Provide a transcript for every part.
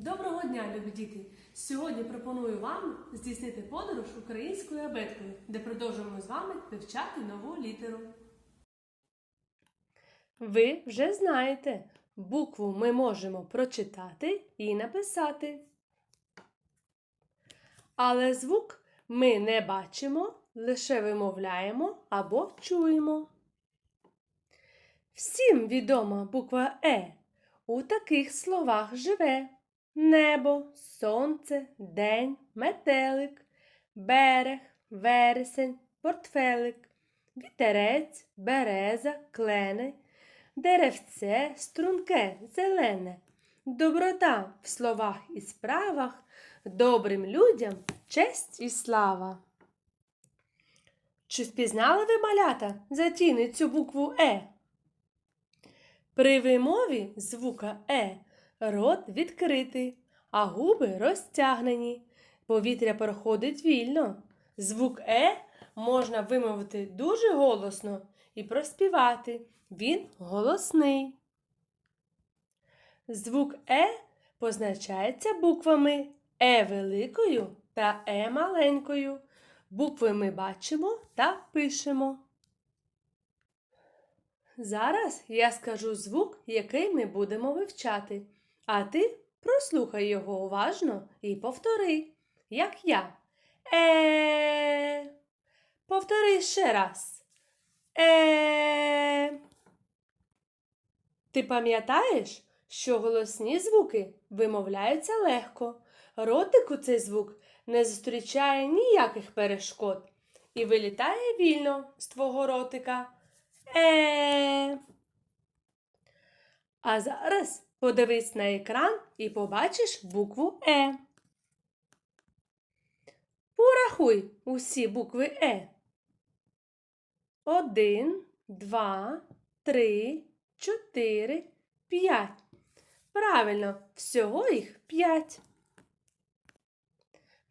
Доброго дня, любі діти! Сьогодні пропоную вам здійснити подорож українською абеткою, де продовжуємо з вами вивчати нову літеру. Ви вже знаєте, букву ми можемо прочитати і написати. Але звук ми не бачимо, лише вимовляємо або чуємо. Всім відома буква Е. У таких словах живе небо, сонце, день, метелик, берег, вересень, портфелик, вітерець, береза, клени, деревце, струнке, зелене, доброта в словах і справах, добрим людям честь і слава. Чи впізнали ви малята затіни цю букву Е? При вимові звука Е рот відкритий, а губи розтягнені. Повітря проходить вільно. Звук Е можна вимовити дуже голосно і проспівати. Він голосний. Звук Е позначається буквами Е великою та Е маленькою. Букви ми бачимо та пишемо. Зараз я скажу звук, який ми будемо вивчати, а ти прослухай його уважно і повтори, як я. Е. Повтори ще раз. Е. Ти пам'ятаєш, що голосні звуки вимовляються легко. Ротику цей звук не зустрічає ніяких перешкод і вилітає вільно з твого ротика. Е. А зараз подивись на екран і побачиш букву Е. Порахуй усі букви Е. Один, два, три, чотири, п'ять. Правильно, всього їх п'ять.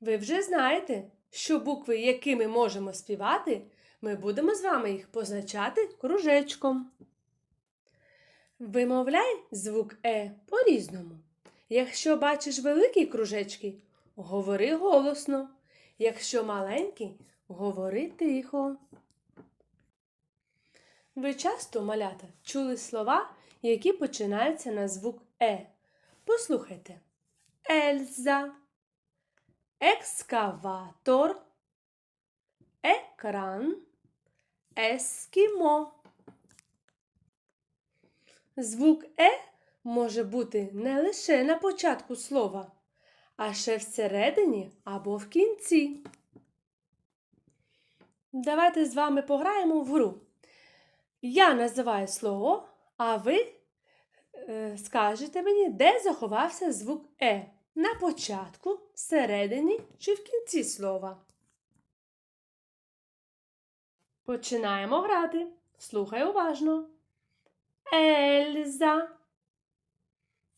Ви вже знаєте, що букви, які ми можемо співати, ми будемо з вами їх позначати кружечком. Вимовляй звук Е по-різному. Якщо бачиш великі кружечки, говори голосно. Якщо маленькі, говори тихо. Ви часто, малята, чули слова, які починаються на звук Е. Послухайте. Ельза, екскаватор, екран, ескімо. Звук Е може бути не лише на початку слова, а ще всередині або в кінці. Давайте з вами пограємо в гру. Я називаю слово, а ви е, скажете мені, де заховався звук Е. На початку, всередині чи в кінці слова. Починаємо грати. Слухай уважно. Ельза.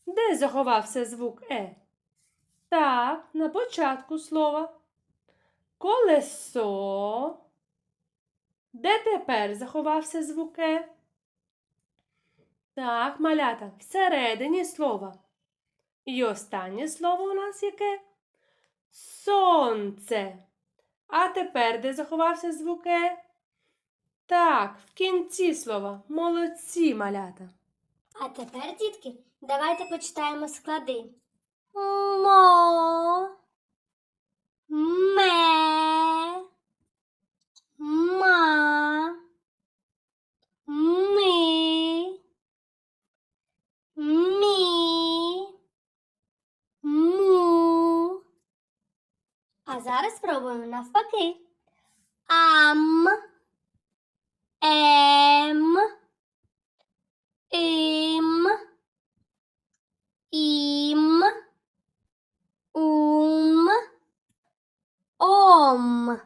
Де заховався звук Е? Так, на початку слова. Колесо. Де тепер заховався звук Е? Так, малята, всередині слова. І останнє слово у нас яке? Сонце. А тепер де заховався звук Е? Так, в кінці слова. Молодці, малята. А тепер, дітки, давайте почитаємо склади. Мо, ме, ма, ми, мі, му. А зараз спробуємо навпаки. Ам, ем, ім, ім, ум, ом.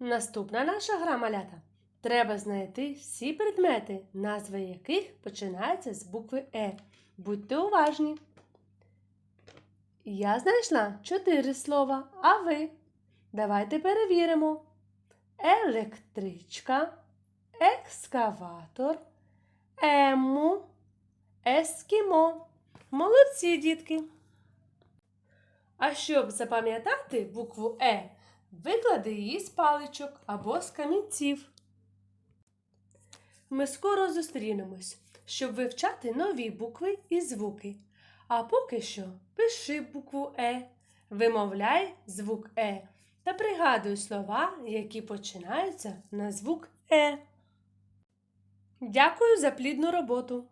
Наступна наша гра малята. Треба знайти всі предмети, назви яких починаються з букви Е. Будьте уважні. Я знайшла чотири слова, а ви? Давайте перевіримо. Електричка, екскаватор, ему, ескімо. Молодці, дітки. А щоб запам'ятати букву Е, виклади її з паличок або з камінців. Ми скоро зустрінемось, щоб вивчати нові букви і звуки. А поки що пиши букву Е, вимовляй звук Е та пригадуй слова, які починаються на звук Е. Дякую за плідну роботу.